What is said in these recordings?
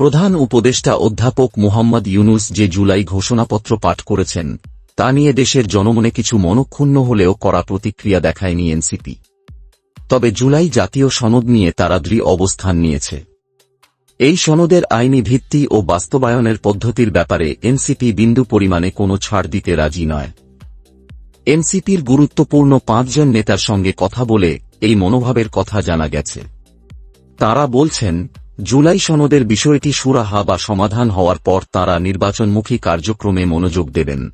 প্রধান উপদেষ্টা অধ্যাপক মোহাম্মদ ইউনুস যে জুলাই ঘোষণাপত্র পাঠ করেছেন, তা নিয়ে দেশের জনমনে কিছু মনক্ষুণ্ণ হলেও কড়া প্রতিক্রিয়া দেখায়নি এনসিপি। তবে জুলাই জাতীয় সনদ নিয়ে তারা দৃঢ় অবস্থান নিয়েছে। এই সনদের আইনি ভিত্তি ও বাস্তবায়নের পদ্ধতির ব্যাপারে এনসিপি বিন্দু পরিমাণে কোনো ছাড় দিতে রাজি নয়। এনসিপির গুরুত্বপূর্ণ পাঁচজন নেতার সঙ্গে কথা বলে এই মনোভাবের কথা জানা গেছে। তারা বলছেন জুলাই সনদের বিষয়টি সুরাহা বা সমাধান হওয়ার পর তারা নির্বাচনমুখী কার্যক্রমে মনোযোগ দেবেন।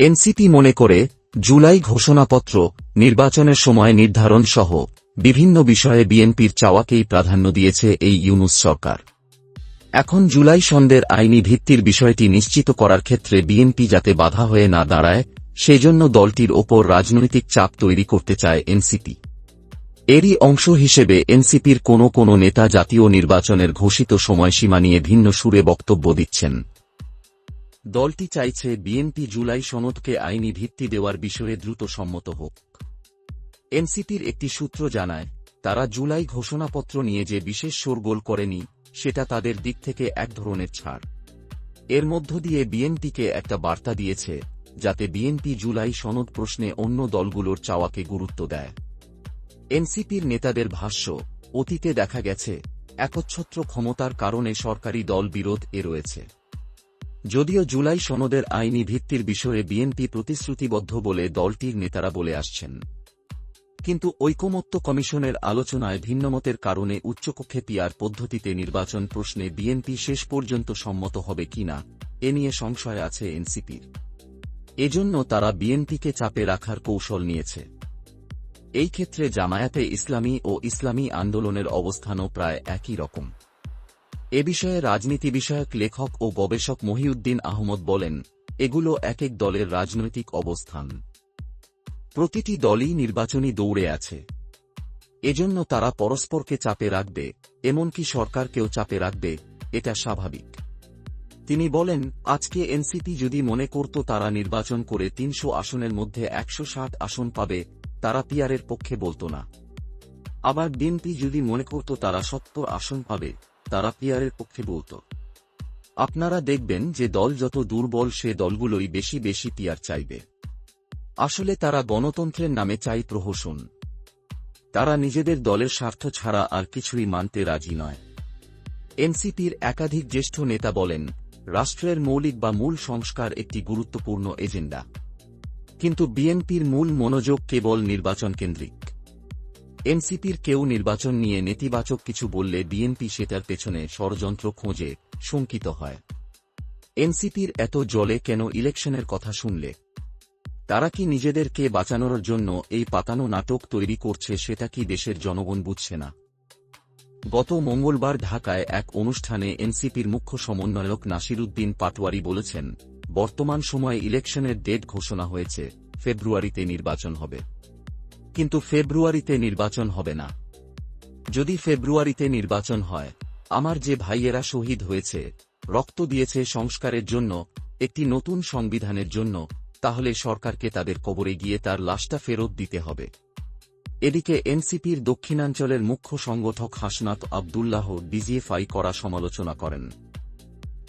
এনসিপি মনে করে, জুলাই ঘোষণাপত্র, নির্বাচনের সময় নির্ধারণ সহ বিভিন্ন বিষয়ে বিএনপির চাওয়াকেই প্রাধান্য দিয়েছে এই ইউনুস সরকার। এখন জুলাই সন্দের আইনি ভিত্তির বিষয়টি নিশ্চিত করার ক্ষেত্রে বিএনপি যাতে বাধা হয়ে না দাঁড়ায়, সেজন্য দলটির ওপর রাজনৈতিক চাপ তৈরি করতে চায় এনসিপি। এরই অংশ হিসেবে এনসিপির কোনো কোনো নেতা জাতীয় নির্বাচনের ঘোষিত সময়সীমা নিয়ে ভিন্ন সুরে বক্তব্য দিচ্ছেন। দলটি চাইছে বিএনপি জুলাই সনদকে আইনি ভিত্তি দেওয়ার বিষয়ে দ্রুত সম্মত হোক। এনসিপির একটি সূত্র জানায়, তারা জুলাই ঘোষণাপত্র নিয়ে যে বিশেষ শোরগোল করেনি, সেটা তাদের দিক থেকে এক ধরনের ছাড়। এর মধ্য দিয়ে বিএনপিকে একটা বার্তা দিয়েছে, যাতে বিএনপি জুলাই সনদ প্রশ্নে অন্য দলগুলোর চাওয়াকে গুরুত্ব দেয়। এনসিপির নেতাদের ভাষ্য, অতীতে দেখা গেছে, একচ্ছত্র ক্ষমতার কারণে সরকারি দল বিরোধ এ রয়েছে। যদিও জুলাই সনদের আইনি ভিত্তির বিষয়ে বিএনপি প্রতিশ্রুতিবদ্ধ বলে দলটির নেতারা বলে আসছেন। কিন্তু ঐকমত্য কমিশনের আলোচনায় ভিন্নমতের কারণে উচ্চকক্ষে পিয়ার পদ্ধতিতে নির্বাচন প্রশ্নে বিএনপি শেষ পর্যন্ত সম্মত হবে কিনা এ নিয়ে সংশয় আছে এনসিপির। এজন্য তারা বিএনপিকে চাপে রাখার কৌশল নিয়েছে। এই ক্ষেত্রে জামায়াতে ইসলামী ও ইসলামী আন্দোলনের অবস্থানও প্রায় একই রকম। এ বিষয়ে রাজনীতি বিষয়ক লেখক ও গবেষক মহিউদ্দিন আহমদ বলেন, এগুলো এক এক দলের রাজনৈতিক অবস্থান। প্রতিটি দলই নির্বাচনী দৌড়ে আছে। এজন্য তারা পরস্পরকে চাপে রাখবে, এমনকি সরকারকেও চাপে রাখবে, এটা স্বাভাবিক। তিনি বলেন, আজকে এনসিপি যদি মনে করত তারা নির্বাচন করে তিনশো আসনের মধ্যে একশো ষাট আসন পাবে তারা পিয়ারের পক্ষে বলতো না। আবার বিএনপি যদি মনে করত তারা সত্য আসন পাবে তারা পিয়ারের পক্ষে বলত। আপনারা দেখবেন যে দল যত দুর্বল সে দলগুলোই বেশি বেশি পিয়ার চাইবে। আসলে তারা গণতন্ত্রের নামে চাই প্রহসন। তারা নিজেদের দলের স্বার্থ ছাড়া আর কিছুই মানতে রাজি নয়। এনসিপির একাধিক জ্যেষ্ঠ নেতা বলেন, রাষ্ট্রের মৌলিক বা মূল সংস্কার একটি গুরুত্বপূর্ণ এজেন্ডা। কিন্তু বিএনপির মূল মনোযোগ কেবল নির্বাচন কেন্দ্রিক। এনসিপির কেউ নির্বাচন নিয়ে নেতিবাচক কিছু বললে বিএনপি সেটার পেছনে ষড়যন্ত্র খোঁজে শঙ্কিত হয়। এনসিপির এত জলে কেন ইলেকশনের কথা শুনলে? তারা কি নিজেদেরকে বাঁচানোর জন্য এই পাতানো নাটক তৈরি করছে সেটা কি দেশের জনগণ বুঝছে না? গত মঙ্গলবার ঢাকায় এক অনুষ্ঠানে এনসিপির মুখ্য সমন্বয়ক নাসিরুদ্দিন পাটোয়ারি বলেছেন বর্তমান সময়ে ইলেকশনের ডেট ঘোষণা হয়েছে, ফেব্রুয়ারিতে নির্বাচন হবে। কিন্তু ফেব্রুয়ারিতে নির্বাচন হবে না। যদি ফেব্রুয়ারিতে নির্বাচন হয়, আমার যে ভাইয়েরা শহীদ হয়েছে, রক্ত দিয়েছে সংস্কারের জন্য, একটি নতুন সংবিধানের জন্য, তাহলে সরকারকে তাদের কবরে গিয়ে তার লাশটা ফেরত দিতে হবে। এদিকে এনসিপির দক্ষিণাঞ্চলের মুখ্য সংগঠক হাসনাত আবদুল্লাহ ডিজিএফআই করা সমালোচনা করেন।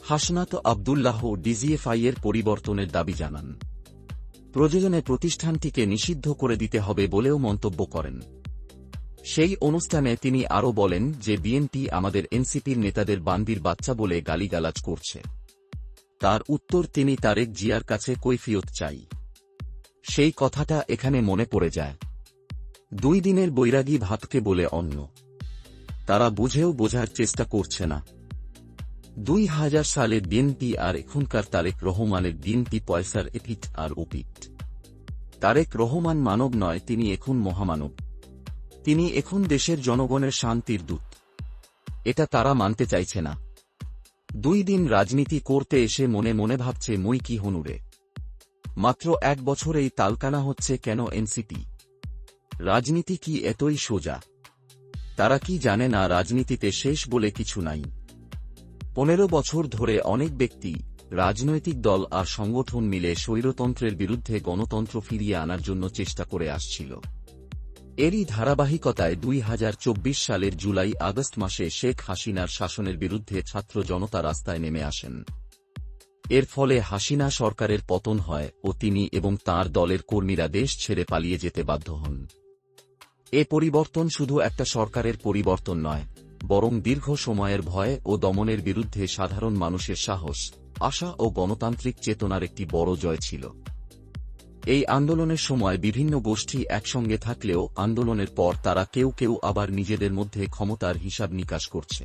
হাসনাত আবদুল্লাহ ডিজিএফআই এর পরিবর্তনের দাবি জানান। প্রযোজনে প্রতিষ্ঠানটিকে নিষিদ্ধ করে দিতে হবে বলেও মন্তব্য করেন। সেই অনুষ্ঠানে তিনি আরও বলেন যে বিএনপি আমাদের এনসিপির নেতাদের বান্দির বাচ্চা বলে গালিগালাজ করছে। তার উত্তর তিনি তারেক জিয়ার কাছে কৈফিয়ত চাই। সেই কথাটা এখানে মনে পড়ে যায়। দুই দিনের বৈরাগী ভাতকে বলে অন্য। তারা বুঝেও বোঝার চেষ্টা করছে না। দুই হাজার সালে বিএনপি আর এখনকার তারেক রহমানের বিএনপি পয়সার এপিট আর ওপিট তারেক রহমান মানব নয়, তিনি এখন মহামানব। তিনি এখন দেশের জনগণের শান্তির দূত। এটা তারা মানতে চাইছে না। দুই দিন রাজনীতি করতে এসে মনে মনে ভাবছে, মই কি হনুরে মাত্র এক বছরেই তালকানা হচ্ছে কেন এনসিপি? রাজনীতি কি এতই সোজা? তারা কি জানে না রাজনীতিতে শেষ বলে কিছু নাই। পনেরো বছর ধরে অনেক ব্যক্তি, রাজনৈতিক দল আর সংগঠন মিলে স্বৈরতন্ত্রের বিরুদ্ধে গণতন্ত্র ফিরিয়ে আনার জন্য চেষ্টা করে আসছিল। এরই ধারাবাহিকতায় দুই হাজার চব্বিশ সালের জুলাই আগস্ট মাসে শেখ হাসিনার শাসনের বিরুদ্ধে ছাত্র জনতা রাস্তায় নেমে আসেন। এর ফলে হাসিনা সরকারের পতন হয় ও তিনি এবং তার দলের কর্মীরা দেশ ছেড়ে পালিয়ে যেতে বাধ্য হন। এ পরিবর্তন শুধু একটা সরকারের পরিবর্তন নয় বরং দীর্ঘ সময়ের ভয় ও দমনের বিরুদ্ধে সাধারণ মানুষের সাহস, আশা ও গণতান্ত্রিক চেতনার একটি বড় জয় ছিল। এই আন্দোলনের সময় বিভিন্ন গোষ্ঠী একসঙ্গে থাকলেও আন্দোলনের পর তারা কেউ কেউ আবার নিজেদের মধ্যে ক্ষমতার হিসাব নিকাশ করছে।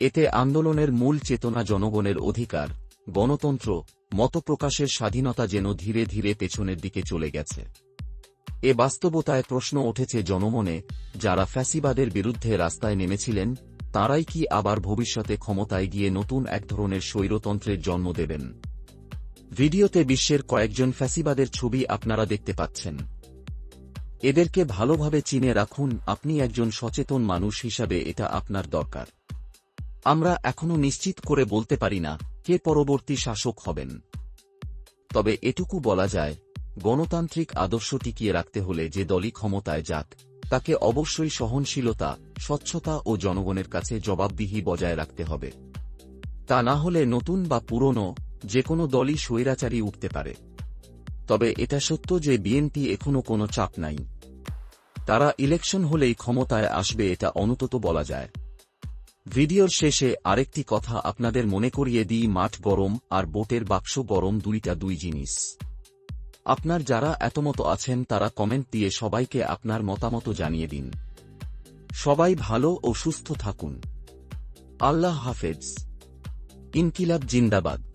এতে আন্দোলনের মূল চেতনা জনগণের অধিকার, গণতন্ত্র, মতপ্রকাশের স্বাধীনতা যেন ধীরে ধীরে পেছনের দিকে চলে গেছে। এ বাস্তবতায় প্রশ্ন উঠেছে জনমনে, যারা ফ্যাসিবাদের বিরুদ্ধে রাস্তায় নেমেছিলেন, তারাই কি আবার ভবিষ্যতে ক্ষমতায় গিয়ে নতুন এক ধরনের স্বৈরতন্ত্রের জন্ম দেবেন? ভিডিওতে বিশ্বের কয়েকজন ফ্যাসিবাদের ছবি আপনারা দেখতে পাচ্ছেন। এদেরকে ভালোভাবে চিনে রাখুন, আপনি একজন সচেতন মানুষ হিসাবে এটা আপনার দরকার। আমরা এখনও নিশ্চিত করে বলতে পারি না, কে পরবর্তী শাসক হবেন। তবে এটুকু বলা যায় গণতান্ত্রিক আদর্শ টিকিয়ে রাখতে হলে যে দলই ক্ষমতায় যাক, তাকে অবশ্যই সহনশীলতা, স্বচ্ছতা ও জনগণের কাছে জবাবদিহি বজায় রাখতে হবে। তা না হলে নতুন বা পুরনো যে কোনো দলই স্বৈরাচারী উঠতে পারে। তবে এটা সত্য যে বিএনপি এখনও কোনো চাপ নাই। তারা ইলেকশন হলেই ক্ষমতায় আসবে এটা অনতত বলা যায়। ভিডিওর শেষে আরেকটি কথা আপনাদের মনে করিয়ে দিই, মাঠ গরম আর বোটের বাক্স গরম দুইটা দুই জিনিস। আপনার যারা এতমতো আছেন তারা কমেন্ট দিয়ে সবাইকে আপনার মতামত জানিয়ে দিন। সবাই ভালো ও সুস্থ থাকুন। আল্লাহ হাফেজ। ইনকিলাব জিন্দাবাদ।